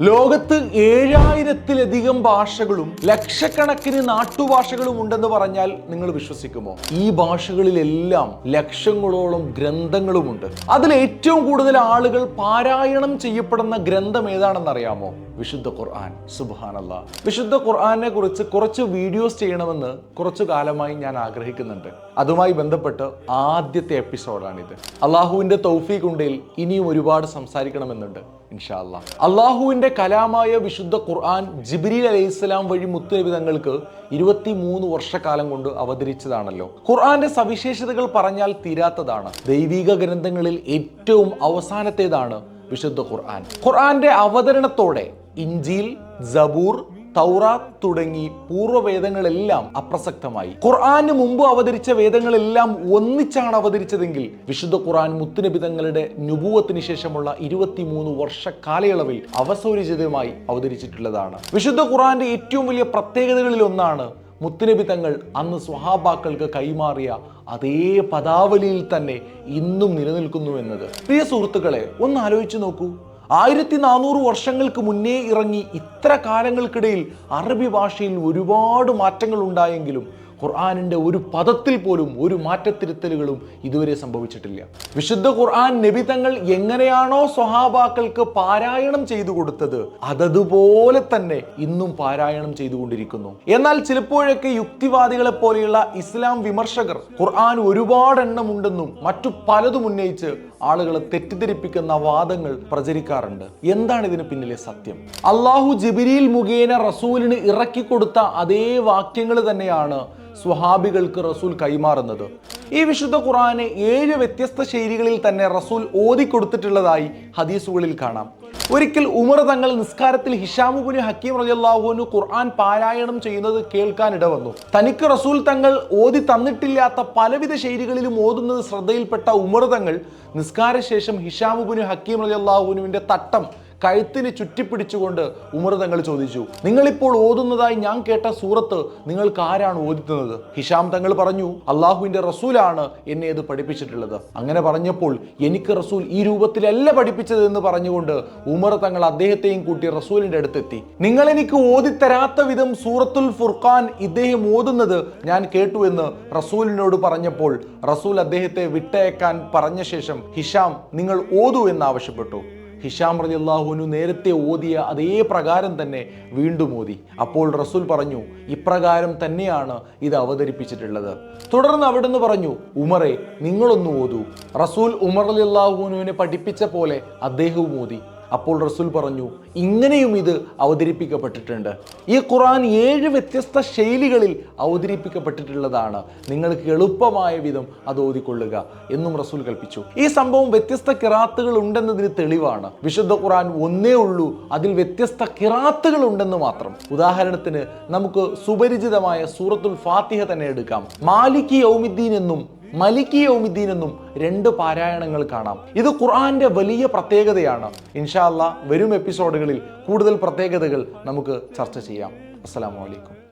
ലോകത്ത് ഏഴായിരത്തിലധികം ഭാഷകളും ലക്ഷക്കണക്കിന് നാട്ടുഭാഷകളും ഉണ്ടെന്ന് പറഞ്ഞാൽ നിങ്ങൾ വിശ്വസിക്കുമോ? ഈ ഭാഷകളിലെല്ലാം ലക്ഷങ്ങളോളം ഗ്രന്ഥങ്ങളുമുണ്ട്. അതിൽ ഏറ്റവും കൂടുതൽ ആളുകൾ പാരായണം ചെയ്യപ്പെടുന്ന ഗ്രന്ഥം ഏതാണെന്ന് അറിയാമോ? വിശുദ്ധ ഖുർആൻ. സുബാനല്ല വിശുദ്ധ ഖുർആനെ കുറിച്ച് കുറച്ച് വീഡിയോസ് ചെയ്യണമെന്ന് കുറച്ചു കാലമായി ഞാൻ ആഗ്രഹിക്കുന്നുണ്ട്. അതുമായി ബന്ധപ്പെട്ട് ആദ്യത്തെ എപ്പിസോഡാണിത്. അള്ളാഹുവിന്റെ തൗഫീഖ് ഉണ്ടെങ്കിൽ ഇനിയും ഒരുപാട് സംസാരിക്കണമെന്നുണ്ട്. ഇൻഷാല്ല അള്ളാഹുവിന്റെ കലാമായ വിശുദ്ധ ഖുർആൻ ജിബ്രീൽ അലൈഹിസ്സലാം വഴി മുത്തുനബി തങ്ങൾക്ക് ഇരുപത്തി മൂന്ന് വർഷക്കാലം കൊണ്ട് അവതരിച്ചതാണല്ലോ. ഖുർആന്റെ സവിശേഷതകൾ പറഞ്ഞാൽ തീരാത്തതാണ്. ദൈവിക ഗ്രന്ഥങ്ങളിൽ ഏറ്റവും അവസാനത്തേതാണ് വിശുദ്ധ ഖുർആൻ. ഖുർആന്റെ അവതരണത്തോടെ ഇഞ്ചിൽ ജബൂർ തൗറാത്ത് തുടങ്ങി പൂർവവേദങ്ങളെല്ലാം അപ്രസക്തമായി. ഖുർആന് മുമ്പ് അവതരിച്ച വേദങ്ങളെല്ലാം ഒന്നിച്ചാണ് അവതരിച്ചതെങ്കിൽ വിശുദ്ധ ഖുർആൻ മുത്തുനബി തങ്ങളുടെ നുപൂവത്തിന് ശേഷമുള്ള ഇരുപത്തിമൂന്ന് വർഷ കാലയളവിൽ അവസൗരിചിതമായി അവതരിച്ചിട്ടുള്ളതാണ്. വിശുദ്ധ ഖുർആന്റെ ഏറ്റവും വലിയ പ്രത്യേകതകളിൽ ഒന്നാണ് മുത്തുനബി തങ്ങൾ അന്ന് സ്വഹാബാക്കൾക്ക് കൈമാറിയ അതേ പദാവലിയിൽ തന്നെ ഇന്നും നിലനിൽക്കുന്നു എന്നത്. പ്രിയ സുഹൃത്തുക്കളെ ഒന്ന് ആലോചിച്ചു നോക്കൂ. ആയിരത്തി നാനൂറ് വർഷങ്ങൾക്ക് മുന്നേ ഇറങ്ങി ഇത്ര കാലങ്ങൾക്കിടയിൽ അറബി ഭാഷയിൽ ഒരുപാട് മാറ്റങ്ങൾ ഉണ്ടായെങ്കിലും ഖുർആാനിന്റെ ഒരു പദത്തിൽ പോലും ഒരു മാറ്റത്തിരുത്തലുകളും ഇതുവരെ സംഭവിച്ചിട്ടില്ല. വിശുദ്ധ ഖുർആൻ നബി തങ്ങൾ എങ്ങനെയാണോ സ്വഹാബാക്കൾക്ക് പാരായണം ചെയ്തു കൊടുത്തത് അതതുപോലെ തന്നെ ഇന്നും പാരായണം ചെയ്തുകൊണ്ടിരിക്കുന്നു. എന്നാൽ ചിലപ്പോഴൊക്കെ യുക്തിവാദികളെ പോലെയുള്ള ഇസ്ലാം വിമർശകർ ഖുർആൻ ഒരുപാടെണ്ണം ഉണ്ടെന്നും മറ്റു പലതും ഉന്നയിച്ച് ആളുകളെ തെറ്റിദ്ധരിപ്പിക്കുന്ന വാദങ്ങൾ പ്രചരിക്കാറുണ്ട്. എന്താണ് ഇതിന് പിന്നിലെ സത്യം? അള്ളാഹു ജിബിരിയിൽ മുഖേന റസൂലിന് ഇറക്കിക്കൊടുത്ത അതേ വാക്യങ്ങൾ തന്നെയാണ് സ്വഹാബികൾക്ക് റസൂൽ കൈമാറുന്നത്. ഈ വിശുദ്ധ ഖുർആനെ ഏഴ് വ്യത്യസ്ത ശൈലികളിൽ തന്നെ റസൂൽ ഓതിക്കൊടുത്തിട്ടുള്ളതായി ഹദീസുകളിൽ കാണാം. ഒരിക്കൽ ഉമർ തങ്ങൾ നിസ്കാരത്തിൽ ഹിഷാമുബുന് ഹക്കീം റലിയല്ലാഹുവിന് ഖുർആൻ പാരായണം ചെയ്യുന്നത് കേൾക്കാൻ ഇടവന്നു. തനിക്ക് റസൂൽ തങ്ങൾ ഓതി തന്നിട്ടില്ലാത്ത പലവിധ ശൈലികളിലും ഓതുന്നത് ശ്രദ്ധയിൽപ്പെട്ട ഉമർ തങ്ങൾ നിസ്കാരശേഷം ഹിഷാമുബുന് ഹക്കീം റജല്ലാഹുനുവിന്റെ തട്ടം കഴുത്തിന് ചുറ്റിപ്പിടിച്ചുകൊണ്ട് ഉമർ തങ്ങൾ ചോദിച്ചു നിങ്ങളിപ്പോൾ ഓതുന്നതായി ഞാൻ കേട്ട സൂറത്ത് നിങ്ങൾക്ക് ആരാണ് ഓതുന്നത്? ഹിഷാം തങ്ങൾ പറഞ്ഞു അള്ളാഹുവിന്റെ റസൂലാണ് എന്നെ ഇത് പഠിപ്പിച്ചിട്ടുള്ളത്. അങ്ങനെ പറഞ്ഞപ്പോൾ എനിക്ക് റസൂൽ ഈ രൂപത്തിലല്ല പഠിപ്പിച്ചത് എന്ന് പറഞ്ഞുകൊണ്ട് ഉമർ തങ്ങൾ അദ്ദേഹത്തെയും കൂട്ടി റസൂലിന്റെ അടുത്തെത്തി. നിങ്ങൾ എനിക്ക് ഓതിത്തരാത്ത വിധം സൂറത്തുൽ ഫുർഖാൻ ഇദ്ദേഹം ഓതുന്നത് ഞാൻ കേട്ടു എന്ന് റസൂലിനോട് പറഞ്ഞപ്പോൾ റസൂൽ അദ്ദേഹത്തെ വിട്ടയക്കാൻ പറഞ്ഞ ശേഷം ഹിഷാം നിങ്ങൾ ഓതു എന്ന് ആവശ്യപ്പെട്ടു. ഹിഷാം റലി അള്ളാഹുനു നേരത്തെ ഓതിയ അതേ പ്രകാരം തന്നെ വീണ്ടും ഓതി. അപ്പോൾ റസൂൽ പറഞ്ഞു ഇപ്രകാരം തന്നെയാണ് ഇത് അവതരിപ്പിച്ചിട്ടുള്ളത്. തുടർന്ന് അവിടുന്ന് പറഞ്ഞു ഉമറെ നിങ്ങളൊന്ന് ഓതൂ. റസൂൽ ഉമർ അലി അള്ളാഹുനുവിനെ പഠിപ്പിച്ച പോലെ അദ്ദേഹവും ഓതി. അപ്പോൾ റസൂൽ പറഞ്ഞു ഇങ്ങനെയും ഇത് അവതരിപ്പിക്കപ്പെട്ടിട്ടുണ്ട്. ഈ ഖുറാൻ ഏഴ് വ്യത്യസ്ത ശൈലികളിൽ അവതരിപ്പിക്കപ്പെട്ടിട്ടുള്ളതാണ്. നിങ്ങൾക്ക് എളുപ്പമായ വിധം അത് ഓതിക്കൊള്ളുക എന്നും റസൂൽ കൽപ്പിച്ചു. ഈ സംഭവം വ്യത്യസ്ത കിറാത്തുകൾ ഉണ്ടെന്നതിന് തെളിവാണ്. വിശുദ്ധ ഖുറാൻ ഒന്നേ ഉള്ളൂ അതിൽ വ്യത്യസ്ത കിറാത്തുകൾ ഉണ്ടെന്ന് മാത്രം. ഉദാഹരണത്തിന് നമുക്ക് സുപരിചിതമായ സൂറത്തുൽ ഫാത്തിഹ തന്നെ എടുക്കാം. മാലിക് യൗമിദ്ദീൻ എന്നും മലിക്കി യൗമിദ്ദീൻ എന്നും രണ്ട് പാരായണങ്ങൾ കാണാം. ഇത് ഖുർആന്റെ വലിയ പ്രത്യേകതയാണ്. ഇൻഷാല്ല വരും എപ്പിസോഡുകളിൽ കൂടുതൽ പ്രത്യേകതകൾ നമുക്ക് ചർച്ച ചെയ്യാം. അസ്സലാമു അലൈക്കും.